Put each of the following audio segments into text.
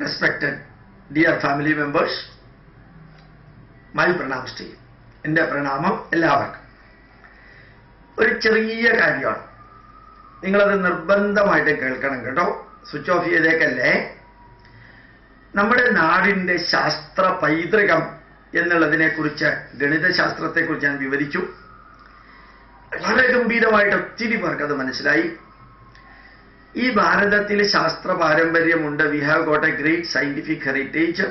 Respected dear family members my pranams to എന്റെ പ്രണാമം എല്ലാവർക്കും. ഒരു ചെറിയ കാര്യമാണ്. നിങ്ങളത് നിർബന്ധമായിട്ട് കേൾക്കണം കേട്ടോ. സ്വിച്ച് ഓഫ് ചെയ്തേക്കല്ലേ? നമ്മുടെ നാടിന്റെ ശാസ്ത്ര പൈതൃകം എന്നുള്ളതിനെക്കുറിച്ച് ഗണിതശാസ്ത്രത്തെക്കുറിച്ച് ഞാൻ വിവരിച്ചു. വളരെ ഗംഭീരമായിട്ട് ഒത്തിരി പേർക്കത് മനസ്സിലായി. ഈ ഭാരതത്തിൽ ശാസ്ത്ര പാരമ്പര്യമുണ്ട് we have got a great scientific heritage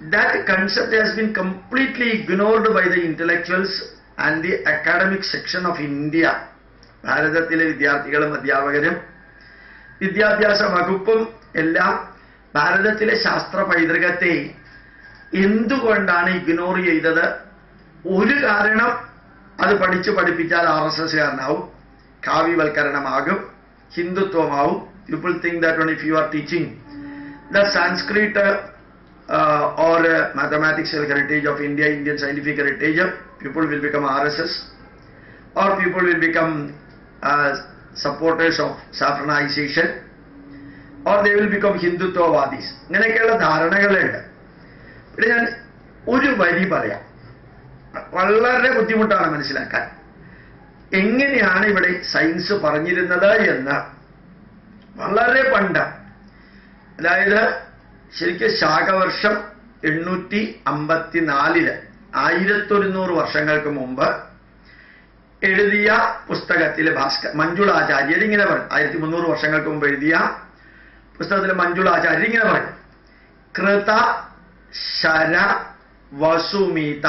that concept has been completely ignored by the intellectuals and the academic section of India ഭാരതത്തിലെ വിദ്യാർത്ഥികളും അധ്യാപകരും വിദ്യാഭ്യാസ വകുപ്പും എല്ലാം ഭാരതത്തിലെ ശാസ്ത്ര പൈതൃകത്തെ എന്തുകൊണ്ടാണ് ഇഗ്നോർ ചെയ്തത്? ഒരു കാരണം അത് പഠിച്ചു പഠിപ്പിച്ചാൽ ആർ എസ് എസ്കാരനാവും. കാവ്യവൽക്കരണമാകും. ഹിന്ദുത്വമാവും people think that one if you are teaching the Sanskrit uh, or uh, mathematical heritage of India, Indian scientific heritage, people will become RSS or people will become uh, supporters of saffronization or they will become Hindutva ഞാൻ ഒരു വരി പറയാം വളരെ ബുദ്ധിമുട്ടാണ് മനസ്സിലാക്കാൻ എങ്ങനെയാണ് ഇവിടെ science പറഞ്ഞിരുന്നത് എന്ന്? വളരെ പണ്ട്. അതായത് ശരിക്കും ശാഖവർഷം എണ്ണൂറ്റി അമ്പത്തിനാലിൽ ആയിരത്തൊരുന്നൂറ് വർഷങ്ങൾക്ക് മുമ്പ് എഴുതിയ പുസ്തകത്തിൽ ഭാസ്കർ മഞ്ജുളാചാര്യർ ഇങ്ങനെ പറഞ്ഞു ആയിരത്തി മുന്നൂറ് വർഷങ്ങൾക്ക് മുമ്പ് എഴുതിയ പുസ്തകത്തിൽ മഞ്ജുളാചാര്യർ ഇങ്ങനെ പറഞ്ഞു കൃത ശര വസുമിത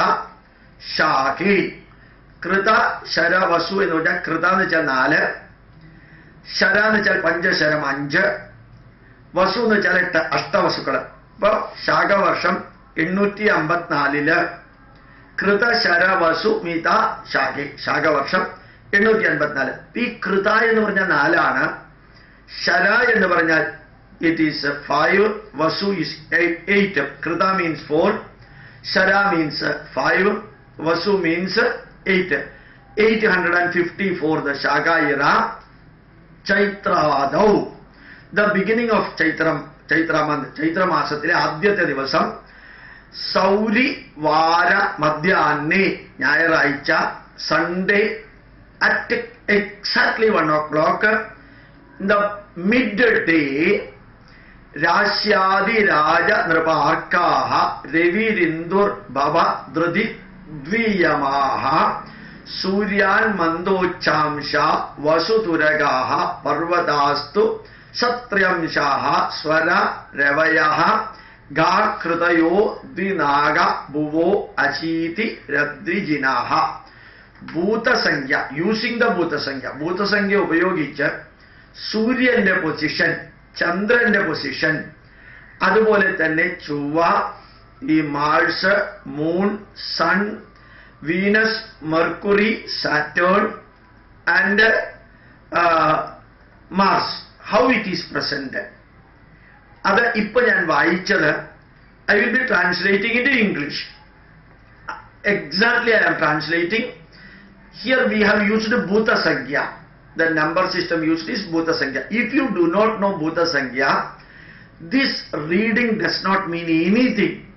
ശാഖി. കൃത ശര വസു എന്ന് പറഞ്ഞാൽ കൃത എന്ന് വെച്ചാൽ നാല് ശര എന്ന് വെച്ചാൽ പഞ്ചശരം അഞ്ച് വസു എന്ന് വെച്ചാൽ എട്ട് അഷ്ടവസുക്കൾ ഇപ്പൊ ശാഖവർഷം എണ്ണൂറ്റി അമ്പത്തിനാലിൽ കൃത ശര വസു മിത ശാഖ ശാഖവർഷം എണ്ണൂറ്റി അൻപത്തിനാല് ഈ കൃത എന്ന് പറഞ്ഞാൽ നാലാണ്. ശര എന്ന് പറഞ്ഞാൽ ഇറ്റ് ഈസ് ഫൈവ് വസു ഈസ് എയ്റ്റ് കൃത മീൻസ് ഫോർ ശര means five Vasu means eight eight hundred and fifty four the ശാഖായിറ ചൈത്രവാദൗ the beginning of Chaithram Chaitra month ചൈത്രമാസത്തിലെ ആദ്യത്തെ ദിവസം സൗരി വാര മധ്യാഹ്നെ ഞായറാഴ്ച Sunday at exactly one o'clock the midday രാശ്യാദിരാജ നൃപാർക്കാഹ രവിരിന്ദുർ ഭവ ധൃതി ദ്വീയമാഹ സൂര്യാൻ മന്ദോച്ചാംശ വസുതുരകാഹ പർവതാസ്തു സത്രംശാഹ സ്വര രവയ ഗാകൃതയോ ദ്വിനാഗ ഭുവോ അശീതി രദ്രിജിനാഹ ഭൂതസംഖ്യ യൂസിംഗ് ദ ഭൂതസംഖ്യ. ഭൂതസംഖ്യ ഉപയോഗിച്ച് സൂര്യന്റെ പൊസിഷൻ ചന്ദ്രന്റെ പൊസിഷൻ അതുപോലെ തന്നെ ചൊവ്വ ഈ Mars moon sun Venus Mercury Saturn and Mars. How it is present അത് ഇപ്പൊ ഞാൻ വായിച്ചത്. I will be translating in English exactly I am translating here we have used ഭൂതസംഖ്യ the number system used is ഭൂതസംഖ്യ if you do not know ഭൂതസംഖ്യ this reading does not mean anything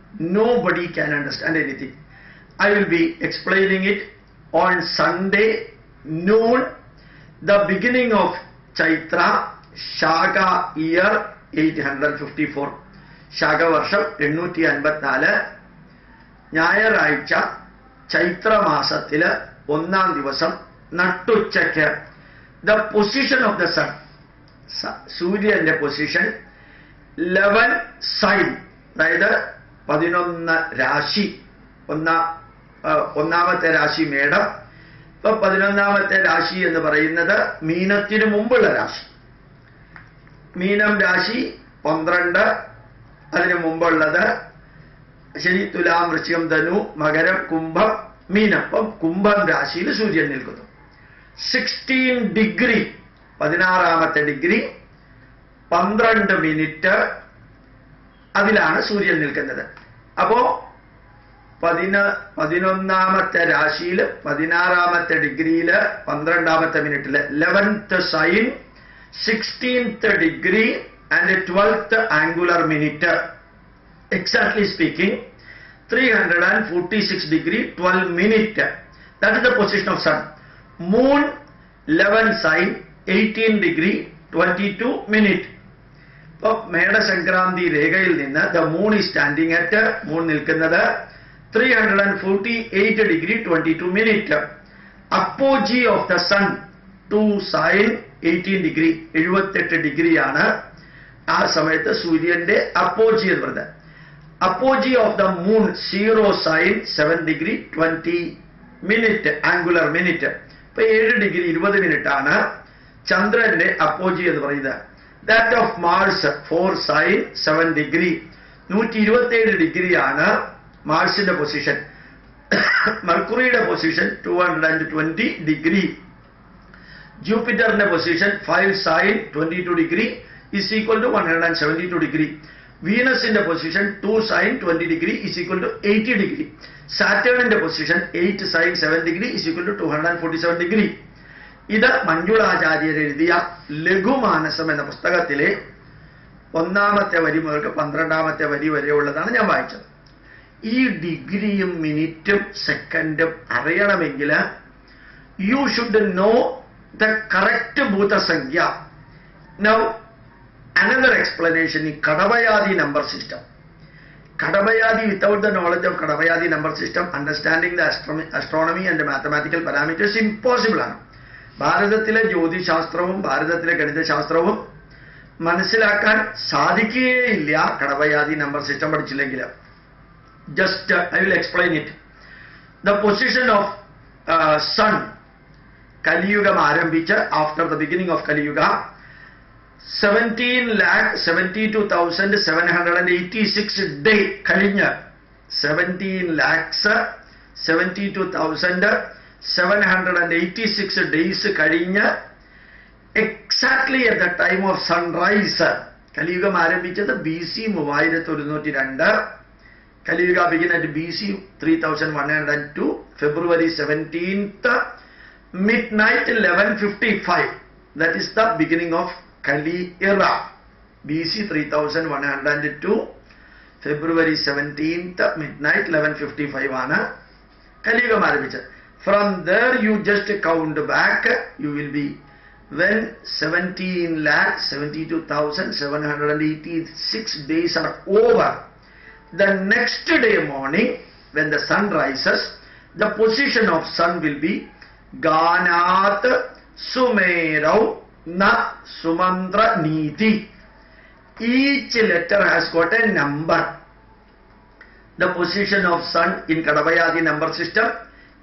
nobody can understand anything I will be explaining it on Sunday noon, the beginning of Chaitra, Shaga year 854. ശാഖ വർഷം എണ്ണൂറ്റി അൻപത്തിനാല് ഞായറാഴ്ച ചൈത്രമാസത്തിൽ ഒന്നാം ദിവസം നട്ടുച്ചയ്ക്ക്. The position of the sun സൂര്യന്റെ position eleven sign അതായത് പതിനൊന്ന് രാശി. ഒന്ന ഒന്നാമത്തെ രാശി മേടം. ഇപ്പൊ പതിനൊന്നാമത്തെ രാശി എന്ന് പറയുന്നത് മീനത്തിന് മുമ്പുള്ള രാശി. മീനം രാശി പന്ത്രണ്ട് അതിനു മുമ്പുള്ളത് ശരി തുലാം വൃശ്ചികം ധനു മകരം കുംഭം മീനം. അപ്പം കുംഭം രാശിയിൽ സൂര്യൻ നിൽക്കുന്നു. സിക്സ്റ്റീൻ ഡിഗ്രി പതിനാറാമത്തെ ഡിഗ്രി പന്ത്രണ്ട് മിനിറ്റ് അതിലാണ് സൂര്യൻ നിൽക്കുന്നത് അപ്പോ പതിന പതിനൊന്നാമത്തെ രാശിയിൽ പതിനാറാമത്തെ ഡിഗ്രിയിൽ പന്ത്രണ്ടാമത്തെ മിനിറ്റിൽ eleventh sign sixteenth degree and a twelfth angular minute. Exactly speaking, 346 degree 12 minute. That is the position of sun. Moon 11 sign 18 degree 22 minute. ഇപ്പൊ മേടസംക്രാന്തി രേഖയിൽ നിന്ന് ദ മൂൺ ഈ സ്റ്റാൻഡിങ് അറ്റ് മൂൺ നിൽക്കുന്നത് three hundred and forty eight degree twenty two minute apogee of the sun two sign eighteen degree എഴുപത്തെട്ട് ഡിഗ്രിയാണ് ആ സമയത്ത് സൂര്യന്റെ അപ്പോജി എന്ന് പറയുന്നത്. Apogee of the moon zero sign seven degree twenty minute angular minute ഇപ്പൊ ഏഴ് ഡിഗ്രി ഇരുപത് മിനിറ്റ് ആണ് ചന്ദ്രന്റെ അപ്പോജി എന്ന് പറയുന്നത്. That of Mars four sign seven degree നൂറ്റി ഇരുപത്തിയേഴ് ഡിഗ്രിയാണ് മാർസിന്റെ position മർക്കുറിയുടെ position two hundred and twenty degree ജൂപ്പിറ്ററിന്റെ position five sign twenty two degree is equal to one hundred and seventy two degree വീനസിന്റെ position two sign twenty degree is equal to eighty degree സാറ്റേണിന്റെ position eight sign seven degree is equal to two hundred and forty seven degree ഇത് മഞ്ജുളാചാര്യർ എഴുതിയ ലഘുമാനസം എന്ന പുസ്തകത്തിലെ ഒന്നാമത്തെ വരി മുതൽക്ക് പന്ത്രണ്ടാമത്തെ വരി വരെ ഉള്ളതാണ് ഞാൻ വായിച്ചത്. ഈ ഡിഗ്രിയും മിനിറ്റും സെക്കൻഡും അറിയണമെങ്കിൽ you should know the correct ഭൂതസംഖ്യ now another explanation ഈ കടവയാതി number system കടവയാതി without the knowledge of കടവയാതി number system understanding the astronomy and mathematical parameters impossible ആണ്. ഭാരതത്തിലെ ജ്യോതിശാസ്ത്രവും ഭാരതത്തിലെ ഗണിതശാസ്ത്രവും മനസ്സിലാക്കാൻ സാധിക്കുകയില്ല. കടവയാതി number system പഠിച്ചില്ലെങ്കിൽ. Just I will explain it the position of sun കലിയുഗം ആരംഭിച്ച് after the beginning of കലിയുഗ seventeen lakh seventy two thousand seven hundred and eighty six day കഴിഞ്ഞ് seventeen lakhs seventy two thousand seven hundred and eighty six days കഴിഞ്ഞ് exactly at the time of sunrise കലിയുഗം ആരംഭിച്ചത് B C മൂവായിരത്തി ഒരുന്നൂറ്റി രണ്ട് Kaliyuga begin at B C three thousand one hundred and two February seventeenth midnight eleven fifty five that is the beginning of Kali era B C three thousand one hundred and two February seventeenth midnight eleven fifty five ആണ് കലിയുഗം ആരംഭിച്ചത്. From there you just count back, you will be when 17 lakh 72,786 days are over. The next day morning when the sun rises, the position of sun will be Ganat Sumerau Na Sumandra Niti. Each letter has got a number. The position of sun in Kadavayadi number system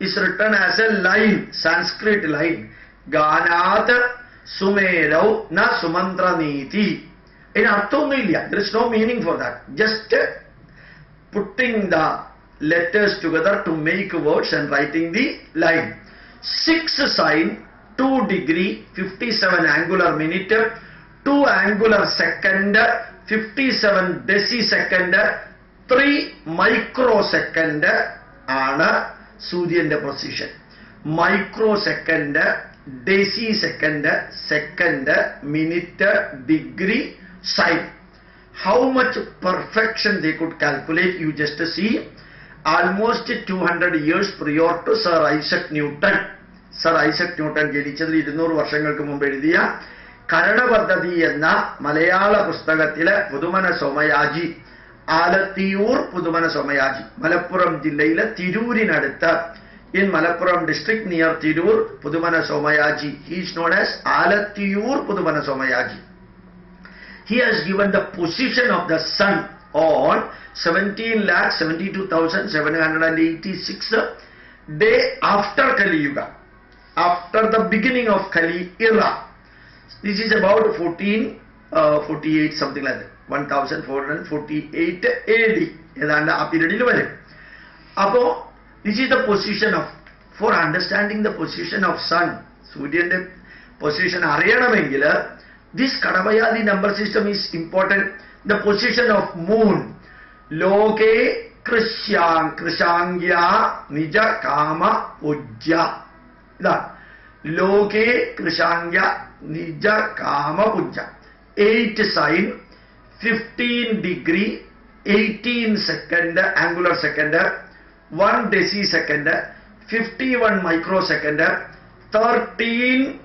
is written as a line, Sanskrit line. Ganat Sumerav na Sumantra Niti. In Arthomilya, there is no meaning for that. Just putting the letters together to make words and writing the line. 6 sign, 2 degree, 57 angular minute, 2 angular second, 57 decisecond, 3 microsecond ആണ് സൂര്യന്റെ position microsecond decisecond second minute degree sign how much perfection they could calculate you just see almost two hundred years prior to sir Isaac Newton sir Isaac Newton ജനിച്ചതിൽ ഇരുന്നൂറ് വർഷങ്ങൾക്ക് മുമ്പ് എഴുതിയ കരണപദ്ധതി എന്ന മലയാള പുസ്തകത്തിലെ പുതുമന സോമയാജി ആലത്തിയൂർ പുതുമന സോമയാജി മലപ്പുറം ജില്ലയിലെ തിരൂരിനടുത്ത് in Malappuram district near Tirur, Pudumana Somayaji. He is known as Alathiyur Pudumana Somayaji. He has given the position of the sun on 17 lakh 72,786 day after Kali Yuga, after the beginning of Kali era. This is about 14, uh, 48 something like that, 1448 AD. ഏതാണ്ട് ആ പീരീഡിൽ വരും. അപ്പോ this is the position of four understanding the position of sun സൂര്യന്റെ position അറിയണമെങ്കിൽ this കടവയാതി number system is important the position of moon ലോകേ കൃഷ്യാ നിജ കാമ പൂജ്യ. ഇതാണ്. ലോകേ കൃഷാംഗ്യ നിജ കാമ പൂജ്യ. 8 sine 15 degree 18 second angular second 1 decisecond 51 microsecond 13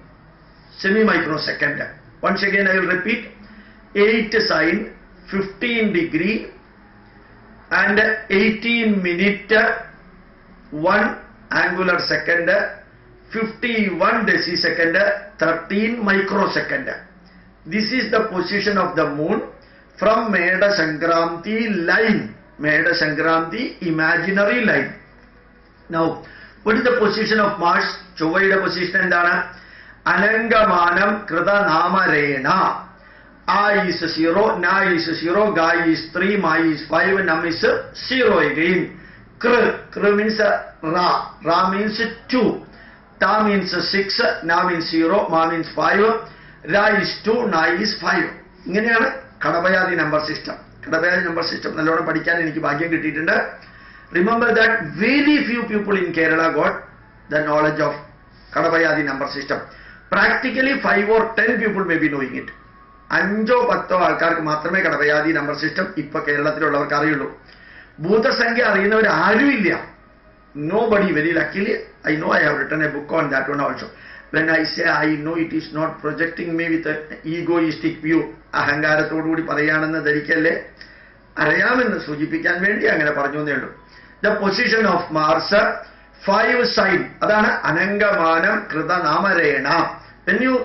semi microsecond once again i will repeat 8 sine 15 degree and 18 minute 1 angular second 51 decisecond 13 microsecond. This is the position of the moon line Meda Sankranti imaginary line now what is the position of Mars ചൊവ്വയുടെ position എന്താണ് അനങ്കമാനം കൃതനാമരേണ ആ is zero നാ is zero ഗാ is three മാ is five നം is zero again കൃ കൃ മീൻസ് റാ റാ means two ta means 6 na means 0 ma means 5 ra is 2 na is 5 ഇങ്ങനെയാണ് Katapayadi number system Katapayadi number system നല്ലോണം പഠിക്കാൻ എനിക്ക് ഭാഗ്യം കിട്ടിയിട്ടുണ്ട്. Remember that very few people in Kerala got the knowledge of Katapayadi number system practically five or ten people may be knowing it അഞ്ചോ പത്തോ ആൾക്കാർക്ക് മാത്രമേ കടബയാതി നമ്പർ സിസ്റ്റം ഇപ്പൊ കേരളത്തിലുള്ളവർക്ക് അറിയുള്ളൂ. ഭൂതസംഖ്യ അറിയുന്നവർ ആരുമില്ല. Nobody very luckily I know I have written a book on that one also. When i say i know it is not projecting with an egoistic view അഹങ്കാരത്തോടുകൂടി പറയുകയാണെന്ന് ധരിക്കല്ലേ അറിയാമെന്ന് സൂചിപ്പിക്കാൻ വേണ്ടി അങ്ങനെ പറഞ്ഞു എന്നേ ഉള്ളൂ the position of Mars five sign അതാണ് അനങ്കമാനം കൃതനാമരേണ when you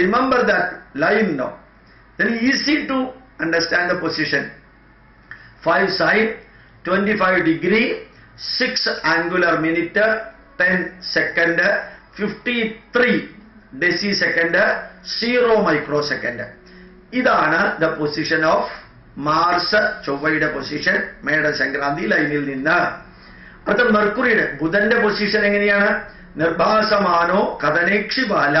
remember that line no then easy to understand the position 5 sine 25 degree 6 angular fifty three decisecond zero microsecond ഇതാണ് ദ പൊസിഷൻ ഓഫ് മാർസ് ചൊവ്വയുടെ പൊസിഷൻ മേട സംക്രാന്തി ലൈനിൽ നിന്ന്. അടുത്ത മെർക്കുറിയുടെ ബുധന്റെ പൊസിഷൻ എങ്ങനെയാണ്? നിർഭാസമാനോ കഥനേക്ഷി ബാല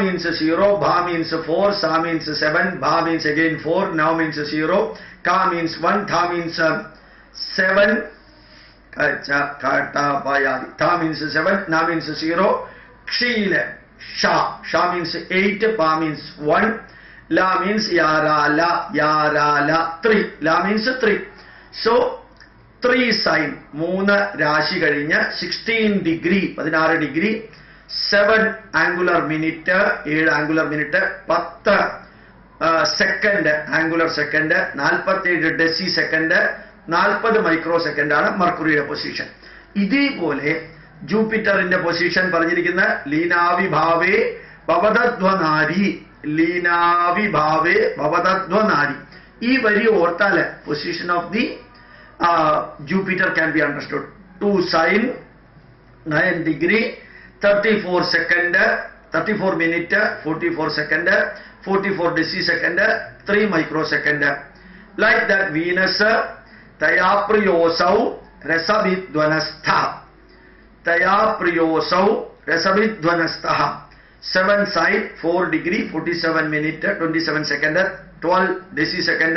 മീൻസ് സീറോ ഭാ മീൻസ് ഫോർ സ മീൻസ് സെവൻ ഭാ മീൻസ് അഗെയിൻ ഫോർ നോ മീൻസ് സീറോ കാ മീൻസ് വൺ ധ means seven Kacha, Kata, Payadi. Tha means 7, Na means 0, Kshila, Sha, Sha means 8, Pa means 1, La means Yara, La, Yara, La, 3, La means 3. So, three sign മൂന്ന് രാശി കഴിഞ്ഞ് sixteen degree പതിനാറ് degree seven angular minute ഏഴ് angular minute പത്ത് second angular second നാൽപ്പത്തേഴ് decisecond നാൽപ്പത് microsecond ആണ് മർക്കുറിയുടെ പൊസിഷൻ. ഇതേപോലെ ജൂപ്പിറ്ററിന്റെ പൊസിഷൻ പറഞ്ഞിരിക്കുന്ന ലീനാവിഭാവേ ഭവതധ്വനാരി ലീനാവിഭാവേ ഭവതധ്വനാരി. ഈ വരി ഓർത്താൽ position of the Jupiter can be understood to sign nine degree 34 second, 34 minute, 44 second, 44 decisecond, 3 തയാ പ്രിയോസൗ രസവിധ്വനസ്ഥ തയാ പ്രിയോസൗ രസവിധ്വനസ്ഥ seven side four degree forty seven minute twenty seven second 12 decisecond,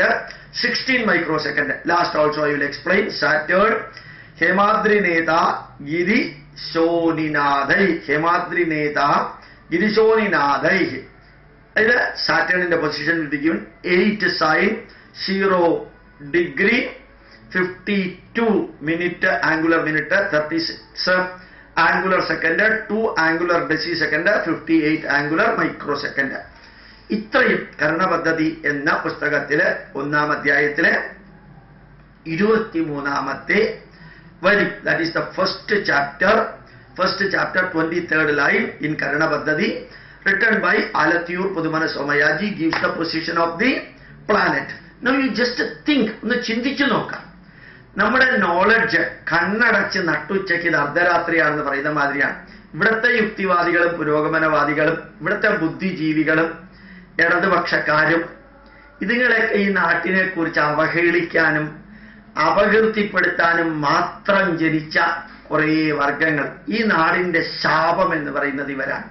16 microsecond. Last also I will explain. Saturn, Hemadri Neta, Giri Shoninadai. Hemadri Neta, Giri Shoninadai. Saturn in the position will be given 8 sine 0 degree fifty two minute angular minute thirty six angular second two angular decisecond fifty eight angular microsecond ഇത്രയും കരണപദ്ധതി എന്ന പുസ്തകത്തിലെ ഒന്നാം അധ്യായത്തിലെ ഇരുപത്തിമൂന്നാമത്തെ വരി that is the first chapter first chapter twenty third line in Karanapaddhati written by Alathiyur Puthumana Somayaji gives the position of the planet നമ്മൾ just think ഒന്ന് ചിന്തിച്ചു നോക്കാം. നമ്മുടെ നോളജ് കണ്ണടച്ച് നട്ടുച്ചയ്ക്ക് ഇത് അർദ്ധരാത്രിയാണെന്ന് പറയുന്ന മാതിരിയാണ്. ഇവിടുത്തെ യുക്തിവാദികളും പുരോഗമനവാദികളും ഇവിടുത്തെ ബുദ്ധിജീവികളും ഇടതുപക്ഷക്കാരും ഇതുങ്ങളൊക്കെ ഈ നാട്ടിനെ കുറിച്ച് അവഹേളിക്കാനും അപകീർത്തിപ്പെടുത്താനും മാത്രം ജനിച്ച കുറേ വർഗങ്ങൾ ഈ നാടിന്റെ ശാപം എന്ന് പറയുന്നത് ഇവരാണ്.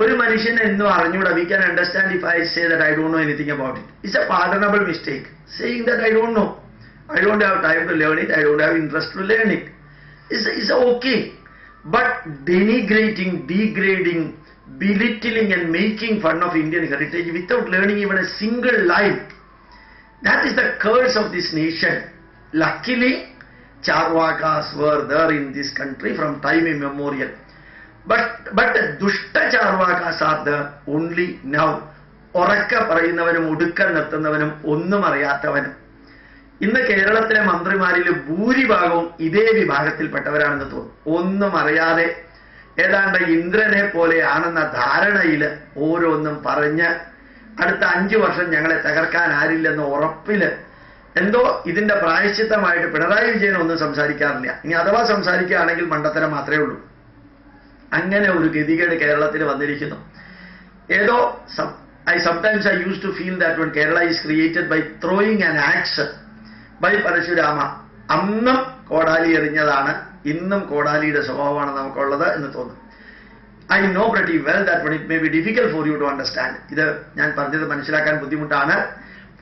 ഒരു മനുഷ്യൻ എന്നും അറിഞ്ഞൂടാ we can understand if I say I don't know anything about it it's a pardonable mistake saying they don't know I don't have time to learn it, I don't have interest to learn it. It's, it's okay. But denigrating, degrading, belittling and making fun of Indian heritage without learning even a single line. That is the curse of this nation. Luckily, Charvakas were there in this country from time immemorial. But, but the Dushta Charvakas are there only now. ഉറക്ക പറയുന്നവനും ഒടുക്കം നിർത്തുന്നവനും ഒന്നും അറിയാത്തവനും ഇന്ന് കേരളത്തിലെ മന്ത്രിമാരിൽ ഭൂരിഭാഗവും ഇതേ വിഭാഗത്തിൽപ്പെട്ടവരാണെന്ന് തോന്നുന്നു. ഒന്നും അറിയാതെ ഏതാണ്ട് ഇന്ദ്രനെ പോലെയാണെന്ന ധാരണയിൽ ഓരോന്നും പറഞ്ഞ് അടുത്ത അഞ്ചു വർഷം ഞങ്ങളെ തകർക്കാൻ ആരില്ലെന്ന ഉറപ്പിൽ എന്തോ ഇതിന്റെ പ്രായശ്ചിത്തമായിട്ട് പിണറായി വിജയൻ ഒന്നും സംസാരിക്കാറില്ല. ഇനി അഥവാ സംസാരിക്കുകയാണെങ്കിൽ മണ്ടത്തരം മാത്രമേ ഉള്ളൂ. അങ്ങനെ ഒരു ഗതികേട് കേരളത്തിൽ വന്നിരിക്കുന്നു. ഏതോ I sometimes I use to feel that one Kerala is created by throwing an axe by Parashurama അന്നും കോടാലി എറിഞ്ഞതാണ് ഇന്നും കോടാലിയുടെ സ്വഭാവമാണ് നമുക്കുള്ളത് എന്ന് തോന്നും. I know pretty well that one it may be difficult for you to understand ഇത് ഞാൻ പറഞ്ഞത് മനസ്സിലാക്കാൻ ബുദ്ധിമുട്ടാണ്.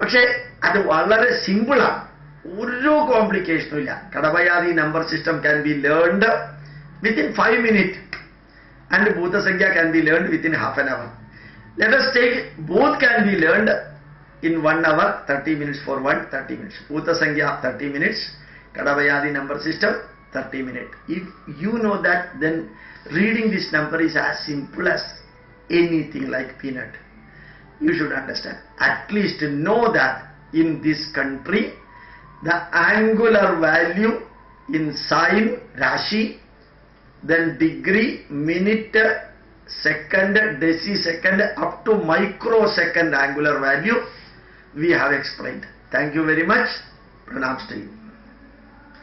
പക്ഷേ അത് വളരെ സിമ്പിളാണ് ഒരു കോംപ്ലിക്കേഷനും ഇല്ല. Katapayadi number system can be learned within five minute and Bhutasankhya can be learned within half an hour let us take both can be learned in one hour 30 minutes for one 30 minutes. Bhuta sankhya 30 minutes. Kadavayadi number system 30 minutes. If you know that then reading this number is as simple as anything like peanut. You should understand. At least know that in this country the angular value in sign rashi then degree minute second, decisecond, up to microsecond angular value we have explained. Thank you very much. Pranam to you.